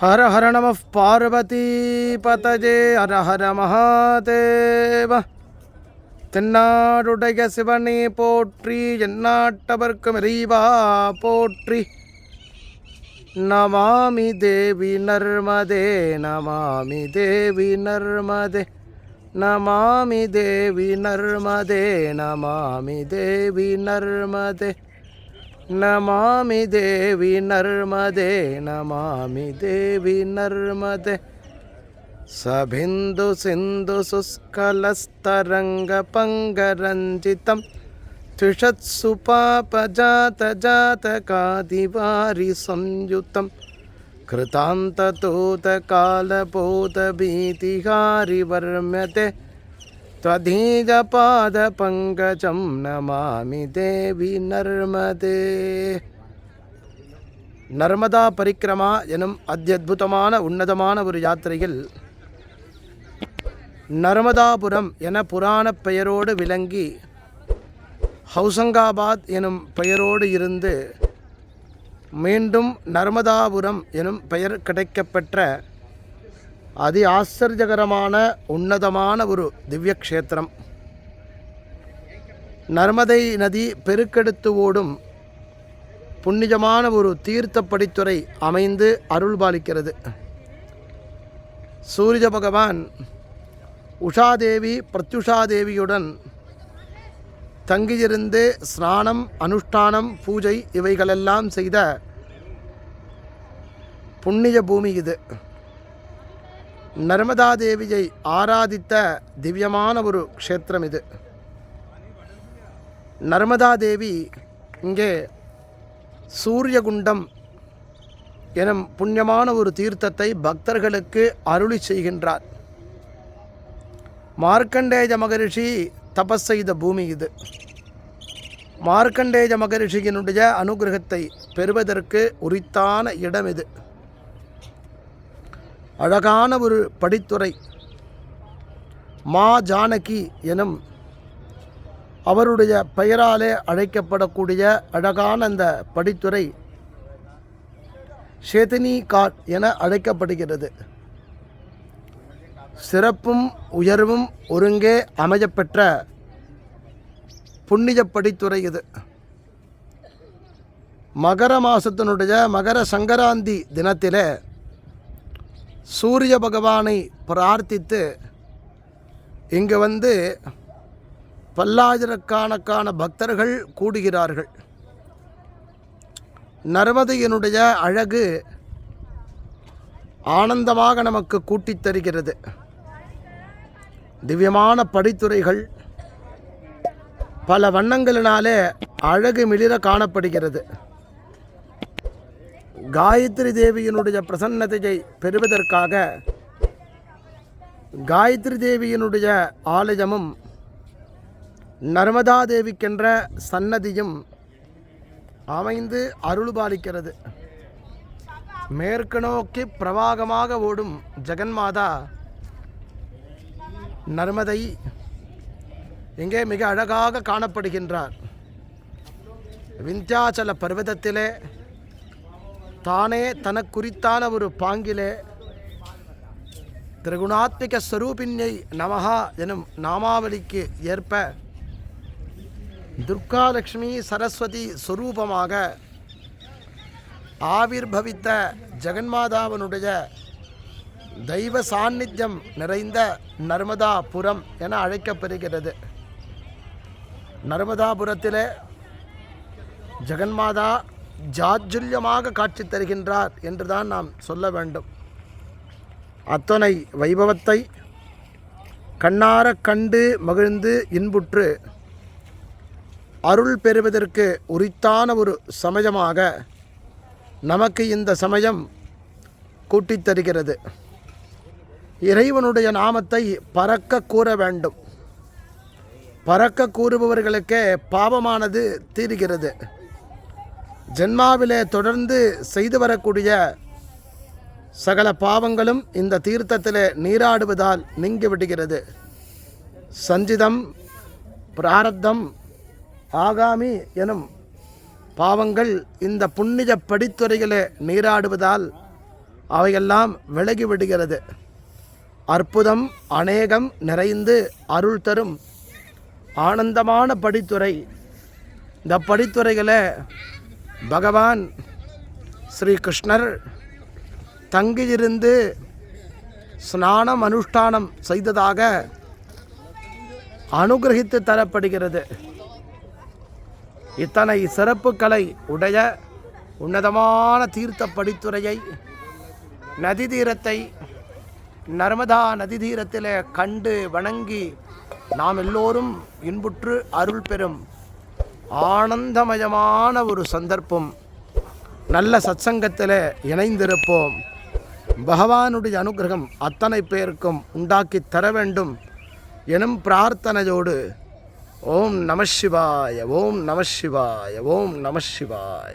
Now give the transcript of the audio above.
ஹர ஹர நம பார்வதி பதஜே ஹர ஹர மகாதேவ தென்னாடுடைய சிவனே போற்றி எந்நாட்டவர்க்கும் இறைவா போற்றி. நமாமி தேவி நர்மதே நமாமி தேவி நர்மதே. நமாமி தேவி நர்மதே நமாமி தேவி நர்மதே. नमामि देवी नर्मदे नमामि देवी नर्मदे सबिन्दुसिन्धुशुस्कलस्तरङ्गपङ्गरञ्जितं त्रिषत्सु पापजातजातकादिवारिसंयुतं कृतान्ततोतकालबोधभीतिहारिवर्म्यते त्वधीजपादपङ्कजं नमामि தேவி நர்மதே நர்மதா பரிக்கிரமா எனும் அத்தியுதமான உன்னதமான ஒரு யாத்திரையில் நர்மதாபுரம் என புராணப் பெயரோடு விளங்கி ஹவுசங்காபாத் எனும் பெயரோடு இருந்து மீண்டும் நர்மதாபுரம் எனும் பெயர் கிடைக்கப்பெற்ற அதி ஆச்சரியகரமான உன்னதமான ஒரு திவ்ய க்ஷேத்திரம் நர்மதை நதி பெருக்கெடுத்து ஓடும் புண்ணியமான ஒரு தீர்த்த படித்துறை அமைந்து அருள்பாலிக்கிறது. சூரிய பகவான் உஷாதேவி பிரத்யுஷாதேவியுடன் தங்கியிருந்து ஸ்நானம் அனுஷ்டானம் பூஜை இவைகளெல்லாம் செய்த புண்ணிய பூமி இது. நர்மதா தேவியை ஆராதித்த திவ்யமான ஒரு க்ஷேத்திரம் இது. நர்மதா தேவி இங்கே சூரியகுண்டம் எனும் புண்ணியமான ஒரு தீர்த்தத்தை பக்தர்களுக்கு அருளி செய்கின்றார். மார்க்கண்டேய மகரிஷி தபஸ் செய்த பூமி இது. மார்க்கண்டேய மகரிஷியினுடைய அனுகிரகத்தை பெறுவதற்கு உரித்தான இடம் இது. அழகான ஒரு படித்துறை. மா ஜானகி எனும் அவருடைய பெயராலே அழைக்கப்படக்கூடிய அழகான அந்த படித்துறை ஷேதினி காட் என அழைக்கப்படுகிறது. சிறப்பும் உயர்வும் ஒருங்கே அமையப்பெற்ற புண்ணிய படித்துறை இது. மகர மாசத்தினுடைய மகர சங்கராந்தி தினத்திலே சூரிய பகவானை பிரார்த்தித்து இங்கே வந்து பல்லாயிரக்கணக்கான பக்தர்கள் கூடுகிறார்கள். நர்மதையினுடைய அழகு ஆனந்தமாக நமக்கு கூட்டித் தருகிறது. திவ்யமான படித்துறைகள் பல வண்ணங்களினாலே அழகு மிளிர காணப்படுகிறது. காயத்ரி தேவியினுடைய பிரசன்னதையை பெறுவதற்காக காயத்ரி தேவியினுடைய ஆலயமும் நர்மதா தேவிக்கென்ற சன்னதியும் அமைந்து அருள்பாலிக்கிறது. மேற்கு நோக்கி பிரவாகமாக ஓடும் ஜெகன்மாதா நர்மதை இங்கே மிக அழகாக காணப்படுகின்றார். விந்தியாச்சல பர்வதத்திலே தானே தனக்குறித்தான ஒரு பாங்கிலே திரிகுணாத்மிக ஸ்வரூபின்யை நமஹா எனும் நாமாவளிக்கு ஏற்ப துர்காலட்சுமி சரஸ்வதி ஸ்வரூபமாக ஆவிர்பவித்த ஜெகன்மாதாவனுடைய தெய்வ சாநித்தியம் நிறைந்த நர்மதாபுரம் என அழைக்கப்படுகிறது. நர்மதாபுரத்திலே ஜெகன்மாதா ஜாஜுல்யமாக காட்சி தருகின்றார் என்றுதான் நாம் சொல்ல வேண்டும். அத்தனை வைபவத்தை கண்ணார கண்டு மகிழ்ந்து இன்புற்று அருள் பெறுவதற்கு உரித்தான ஒரு சமயமாக நமக்கு இந்த சமயம் கூட்டித் தருகிறது. இறைவனுடைய நாமத்தை பறக்க கூற வேண்டும். பறக்க கூறுபவர்களுக்கே பாவமானது தீர்கிறது. ஜென்மாவிலே தொடர்ந்து செய்து வரக்கூடிய சகல பாவங்களும் இந்த தீர்த்தத்திலே நீராடுவதால் நீங்கி விடுகிறது. சஞ்சிதம் பிராரத்தம் ஆகாமி எனும் பாவங்கள் இந்த புண்ணிய படித்துறைகளே நீராடுவதால் அவையெல்லாம் விலகி விடுகிறது. அற்புதம் அநேகம் நிறைந்து அருள் தரும் ஆனந்தமான படித்துறை. இந்த படித்துறைகளை பகவான் ஸ்ரீ கிருஷ்ணர் தங்கியிருந்து ஸ்நானம் அனுஷ்டானம் செய்ததாக அனுகிரகித்து தரப்படுகிறது. இத்தனை சிறப்புகளை உடைய உன்னதமான தீர்த்த படித்துறையை நதி தீரத்தை நர்மதா நதி தீரத்தில் கண்டு வணங்கி நாம் எல்லோரும் இன்புற்று அருள் பெறும். ஆனந்தமயமான ஒரு சந்தர்ப்பம். நல்ல சத்சங்கத்தில் இணைந்திருப்போம். பகவானுடைய அனுகிரகம் அத்தனை பேருக்கும் உண்டாக்கி தர வேண்டும். எனும் பிரார்த்தனையோடு ஓம் நம சிவாய ஓம் நம சிவாய ஓம் நம சிவாய.